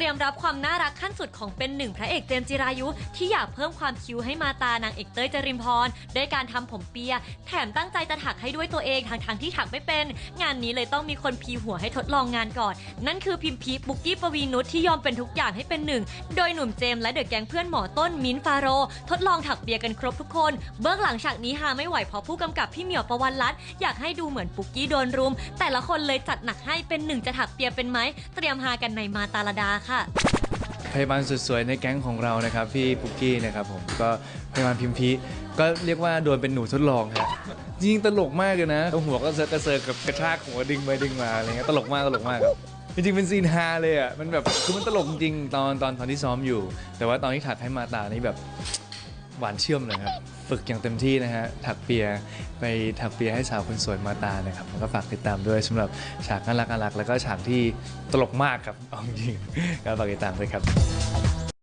รียมรับความน่ารักขั้นสุดของเป็นหนึ่งพระเอกเจมส์จิรายุ ที่อยากเพิ่มความคิ้วให้มาตานางเอกเต้ยจรินพรด้วยการทำผมเปีย แถมตั้งใจจะถักให้ด้วยตัวเองทางทางๆที่ถักไม่เป็น งานนี้เลยต้องมีคนพีหัวให้ทดลองงานก่อน นั่นคือพิมพีบุกกี้ปวีนุชที่ยอมเป็นทุกอย่างให้เป็นหนึ่งโดยหนุ่มเจมส์และเดอะแก๊งเพื่อนหมอต้นมิ้นฟาโร ทดลองถักเปียกันครบทุกคน เบื้องหลังฉากนี้หาไม่ไหวเพราะผู้กำกับพี่เหมียวประวันรัตอยากให้ดูเหมือนปุกกี้โดนรุม แต่ละคนเลยจัดหนักให้เป็นหนึ่งจะถักเปียเป็นไหมเตรียมหากันในมาตาลดาค่ะพยาบาลสุดสวยในแก๊งของเรานะครับพี่ปุกกี้นะครับผมก็พยาบาลพิมพีก็เรียกว่าโดนเป็นหนูทดลองครับจริงๆตลกมากเลยนะหัวก็เซิร์ฟกระเซิร์ฟกับกระชากหัวดึงไปดึงมาอะไรเงี้ยตลกมากตลกมากครับจริงๆเป็นซีนฮาเลยอะมันแบบคือมันตลกจริงๆตอนตอนตอนที่ซ้อมอยู่ แต่ว่าตอนที่ถักให้มาตานี่แบบ หวานเชื่อมเลยครับ ฝึกอย่างเต็มที่นะฮะ ถักเปียไปถักเปียให้สาวคนสวยมาตานะครับแล้วก็ฝากติดตามด้วยสำหรับฉากน่ารักน่ารักแล้วก็ฉากที่ตลกมากครับเอาจริงก็ฝากติดตามด้วยครับ